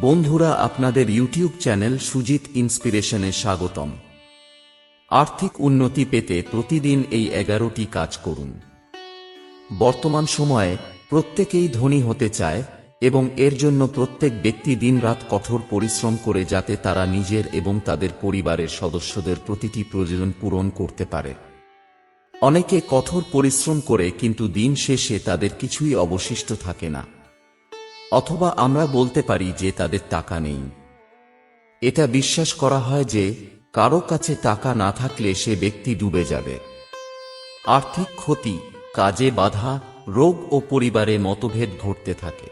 বন্ধুরা, আপনাদের YouTube channel Sujit ইন্সপিরেশনে স্বাগতম। আর্থিক উন্নতি পেতে প্রতিদিন এই এগারোটি কাজ করুন। বর্তমান সময়ে প্রত্যেকেই ধনী হতে চায় এবং এর জন্য প্রত্যেক ব্যক্তি দিনরাত কঠোর পরিশ্রম করে যাতে তারা নিজের এবং তাদের পরিবারের সদস্যদের প্রতিটি প্রয়োজন পূরণ করতে পারে। অনেকে কঠোর পরিশ্রম করে কিন্তু দিন শেষে তাদের কিছুই অবশিষ্ট থাকে না। অথবা আমরা বলতে পারি যে তাদের টাকা নেই। এটা বিশ্বাস করা হয় যে কারও কাছে টাকা না থাকলে সে ব্যক্তি ডুবে যাবে। আর্থিক ক্ষতি, কাজে বাধা, রোগ ও পরিবারে মতভেদ ঘটতে থাকে।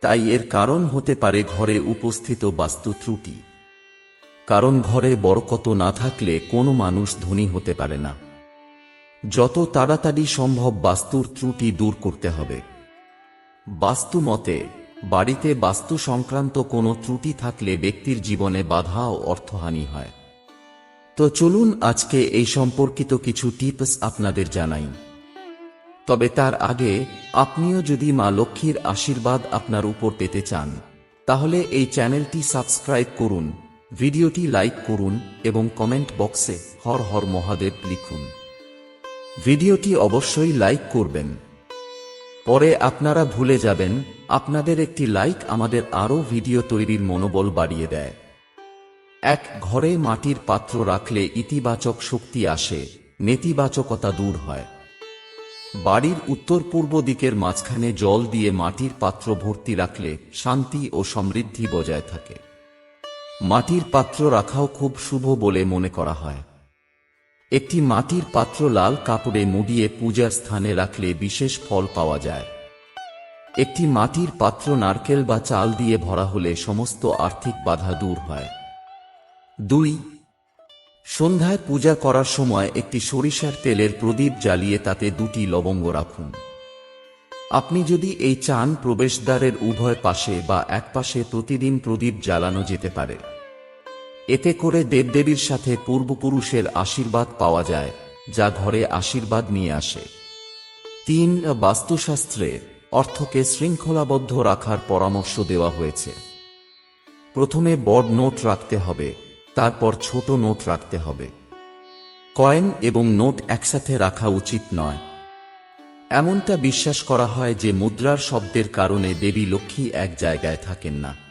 তাই এর কারণ হতে পারে ঘরে উপস্থিত বাস্তু ত্রুটি। কারণ ঘরে বরকত না থাকলে কোনো মানুষ ধনী হতে পারে না। যত তাড়াতাড়ি সম্ভব বাস্তুর ত্রুটি দূর করতে হবে। বাস্তু মতে বাড়িতে বাস্তু সংক্রান্ত কোনো ত্রুটি থাকলে ব্যক্তির জীবনে বাধা ও অর্থহানি হয়। তো চলুন আজকে এই সম্পর্কিত কিছু টিপস আপনাদের জানাই। তবে তার আগে আপনিও যদি মা লক্ষ্মীর আশীর্বাদ আপনার উপর পেতে চান, তাহলে এই চ্যানেলটি সাবস্ক্রাইব করুন, ভিডিওটি লাইক করুন এবং কমেন্ট বক্সে হর হর মহাদেব লিখুন। ভিডিওটি অবশ্যই লাইক করবেন। পরে আপনারা ভুলে যাবেন, আপনাদের একটি লাইক আমাদের আরও ভিডিও তৈরির মনোবল বাড়িয়ে দেয়। এক, ঘরে মাটির পাত্র রাখলে ইতিবাচক শক্তি আসে, নেতিবাচকতা দূর হয়। বাড়ির উত্তর পূর্ব দিকের মাঝখানে জল দিয়ে মাটির পাত্র ভর্তি রাখলে শান্তি ও সমৃদ্ধি বজায় থাকে। মাটির পাত্র রাখাও খুব শুভ বলে মনে করা হয়। একটি মাটির পাত্র লাল কাপড়ে মুড়িয়ে পূজার স্থানে রাখলে বিশেষ ফল পাওয়া যায়। একটি মাটির পাত্র নারকেল বা চাল দিয়ে ভরা হলে সমস্ত আর্থিক বাধা দূর হয়। দুই, সন্ধ্যায় পূজা করার সময় একটি সরিষার তেলের প্রদীপ জ্বালিয়ে তাতে দুটি লবঙ্গ রাখুন। আপনি যদি এই চান প্রবেশদ্বারের উভয় পাশে বা এক পাশে প্রতিদিন প্রদীপ জ্বালানো যেতে পারে। এতে করে দেবদেবীর সাথে পূর্বপুরুষের আশীর্বাদ পাওয়া যায়, যা ঘরে আশীর্বাদ নিয়ে আসে। তিন, বাস্তুশাস্ত্রে অর্থকে শৃঙ্খলাবদ্ধ রাখার পরামর্শ দেওয়া হয়েছে। প্রথমে বড় নোট রাখতে হবে, তারপর ছোট নোট রাখতে হবে। কয়েন এবং নোট একসাথে রাখা উচিত নয়। এমনটা বিশ্বাস করা হয় যে মুদ্রার শব্দের কারণে দেবী লক্ষ্মী এক জায়গায় থাকেন না।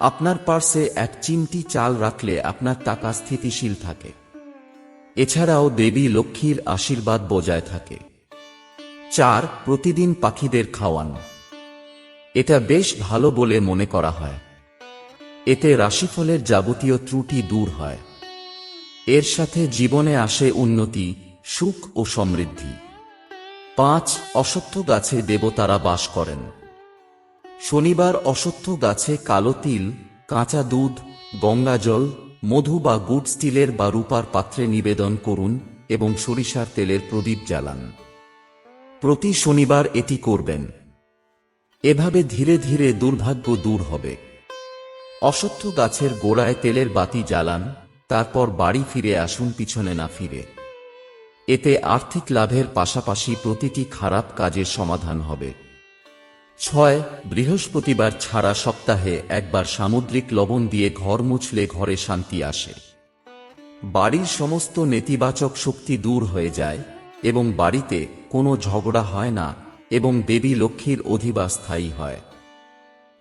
আপনার পার্সে এক চিমটি চাল রাখলে আপনার টাকা স্থিতিশীল থাকে। এছাড়াও দেবী লক্ষ্মীর আশীর্বাদ বজায় থাকে। চার, প্রতিদিন পাখিদের খাওয়ান। এটা বেশ ভালো বলে মনে করা হয়। এতে রাশিফলের যাবতীয় ত্রুটি দূর হয়। এর সাথে জীবনে আসে উন্নতি, সুখ ও সমৃদ্ধি। পাঁচ অসত্য গাছে দেবতারা বাস করেন। শনিবার অসত্য গাছে কালো তিল, কাঁচা দুধ, গঙ্গা জল, মধু বা গুড স্টিলের বা রূপার পাত্রে নিবেদন করুন এবং সরিষার তেলের প্রদীপ জ্বালান। প্রতি শনিবার এটি করবেন। এভাবে ধীরে ধীরে দুর্ভাগ্য দূর হবে। অসত্য গাছের গোড়ায় তেলের বাতি জ্বালান, তারপর বাড়ি ফিরে আসুন, পিছনে না ফিরে। এতে আর্থিক লাভের পাশাপাশি প্রতিটি খারাপ কাজের সমাধান হবে। ছয়, বৃহস্পতিবার ছাড়া সপ্তাহে একবার সামুদ্রিক লবণ দিয়ে ঘর মুছলে ঘরে শান্তি আসে। বাড়ির সমস্ত নেতিবাচক শক্তি দূর হয়ে যায় এবং বাড়িতে কোনো ঝগড়া হয় না এবং দেবী লক্ষ্মীর অধিবাস স্থায়ী হয়।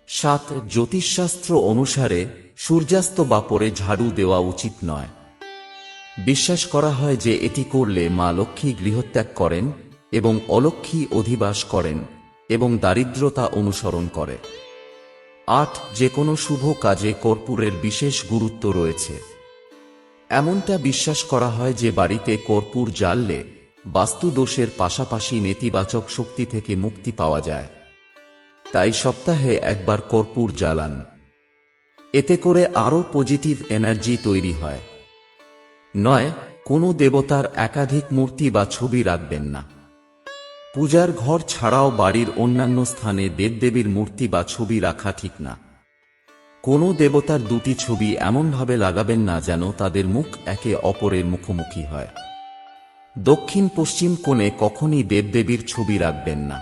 সাত, জ্যোতিষশাস্ত্র অনুসারে সূর্যাস্ত বা পরে ঝাড়ু দেওয়া উচিত নয়। বিশ্বাস করা হয় যে এটি করলে মা লক্ষ্মী গৃহত্যাগ করেন এবং অলক্ষ্মী অধিবাস করেন। এবং দারিদ্রতা অনুসরণ করে। আট যে কোনো শুভ কাজে কর্পূরের বিশেষ গুরুত্ব রয়েছে। এমনটা বিশ্বাস করা হয় যে বাড়িতে কর্পূর জ্বাললে বাস্তুদোষের পাশাপাশি নেতিবাচক শক্তি থেকে মুক্তি পাওয়া যায়। তাই সপ্তাহে একবার কর্পূর জ্বালান। এতে করে আরও পজিটিভ এনার্জি তৈরি হয়। নয়, কোনো দেবতার একাধিক মূর্তি বা ছবি রাখবেন না। পূজার ঘর ছাড়াও বাড়ির অন্যান্য স্থানে দেবদেবীর মূর্তি বা ছবি রাখা ঠিক না। কোনো দেবতার দুটি ছবি এমনভাবে লাগাবেন না যেন তাদের মুখ একে অপরের মুখোমুখি হয়। দক্ষিণ পশ্চিম কোণে কখনই দেবদেবীর ছবি রাখবেন না।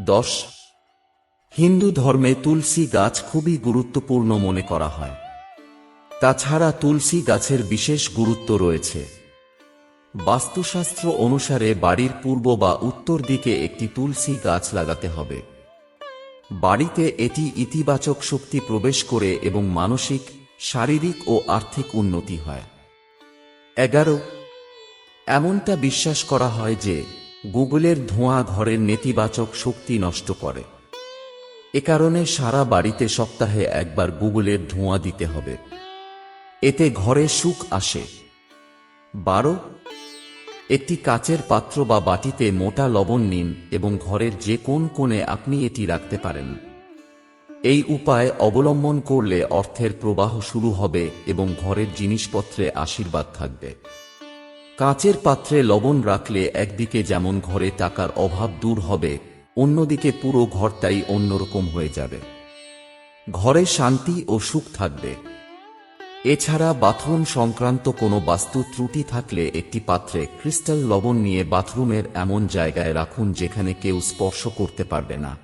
দশ। হিন্দু ধর্মে তুলসী গাছ খুবই গুরুত্বপূর্ণ মনে করা হয়। তাছাড়া তুলসী গাছের বিশেষ গুরুত্ব রয়েছে। বাস্তুশাস্ত্র অনুসারে বাড়ির পূর্ব বা উত্তর দিকে একটি তুলসী গাছ লাগাতে হবে। বাড়িতে এটি ইতিবাচক শক্তি প্রবেশ করে এবং মানসিক, শারীরিক ও আর্থিক উন্নতি হয়। এগারো, এমনটা বিশ্বাস করা হয় যে গুগলের ধোঁয়া ঘরের নেতিবাচক শক্তি নষ্ট করে। এ কারণে সারা বাড়িতে সপ্তাহে একবার গুগলের ধোঁয়া দিতে হবে। এতে ঘরে সুখ আসে। বারো একটি কাচের পাত্র বা বাটিতে মোটা লবণ নিন এবং ঘরের যে কোন কোণে আপনি এটি রাখতে পারেন। এই উপায় অবলম্বন করলে অর্থের প্রবাহ শুরু হবে এবং ঘরের জিনিসপত্রে আশীর্বাদ থাকবে। কাচের পাত্রে লবণ রাখলে একদিকে যেমন ঘরে টাকার অভাব দূর হবে, অন্যদিকে পুরো ঘরটাই অন্যরকম হয়ে যাবে। ঘরে শান্তি ও সুখ থাকবে। এছাড়া বাথরুম সংক্রান্ত কোনো বাস্তু ত্রুটি থাকলে একটি পাত্রে ক্রিস্টাল লবণ নিয়ে বাথরুমের এমন জায়গায় রাখুন যেখানে কেউ স্পর্শ করতে পারবে না।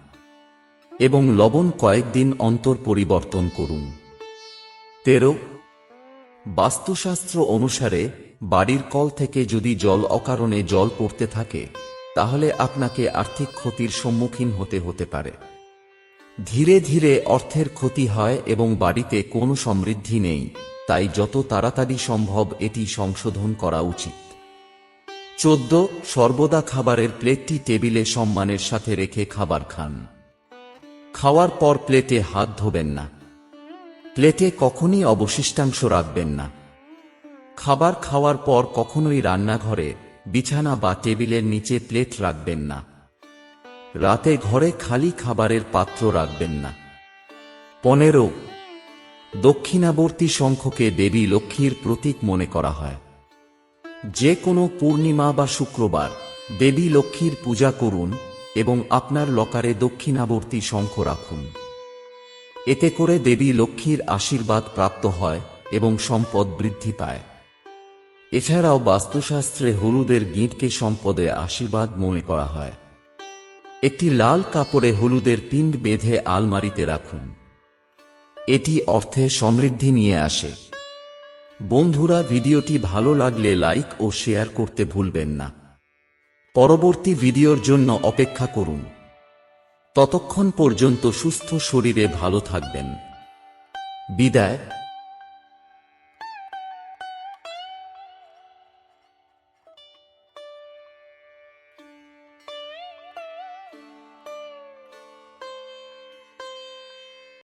এবং লবণ কয়েকদিন অন্তর পরিবর্তন করুন। তেরো, বাস্তুশাস্ত্র অনুসারে বাড়ির কল থেকে যদি জল অকারণে জল পড়তে থাকে, তাহলে আপনাকে আর্থিক ক্ষতির সম্মুখীন হতে হতে পারে। ধীরে ধীরে অর্থের ক্ষতি হয় এবং বাড়িতে কোনো সমৃদ্ধি নেই, তাই যত তাড়াতাড়ি সম্ভব এটি সংশোধন করা উচিত। চোদ্দ, সর্বদা খাবারের প্লেটটি টেবিলে সম্মানের সাথে রেখে খাবার খান। খাওয়ার পর প্লেটে হাত ধোবেন না। প্লেটে কখনই অবশিষ্টাংশ রাখবেন না। খাবার খাওয়ার পর কখনোই রান্নাঘরে বিছানা বা টেবিলের নিচে প্লেট রাখবেন না। রাতে ঘরে খালি খাবারের পাত্র রাখবেন না। পনেরো, দক্ষিণাবর্তী শঙ্খকে দেবী লক্ষ্মীর প্রতীক মনে করা হয়। যে কোনো পূর্ণিমা বা শুক্রবার দেবী লক্ষ্মীর পূজা করুন এবং আপনার লকারে দক্ষিণাবর্তী শঙ্খ রাখুন। এতে করে দেবী লক্ষ্মীর আশীর্বাদ প্রাপ্ত হয় এবং সম্পদ বৃদ্ধি পায়। এছাড়াও বাস্তুশাস্ত্রে হলুদের গিঁটকে সম্পদে আশীর্বাদ মনে করা হয়। একটি লাল কাপড়ে হলুদের পিণ্ড বেঁধে আলমারিতে রাখুন। এটি অর্থে সমৃদ্ধি নিয়ে আসে। বন্ধুরা, ভিডিওটি ভালো লাগলে লাইক ও শেয়ার করতে ভুলবেন না। পরবর্তী ভিডিওর জন্য অপেক্ষা করুন। ততক্ষণ পর্যন্ত সুস্থ শরীরে ভালো থাকবেন। বিদায়।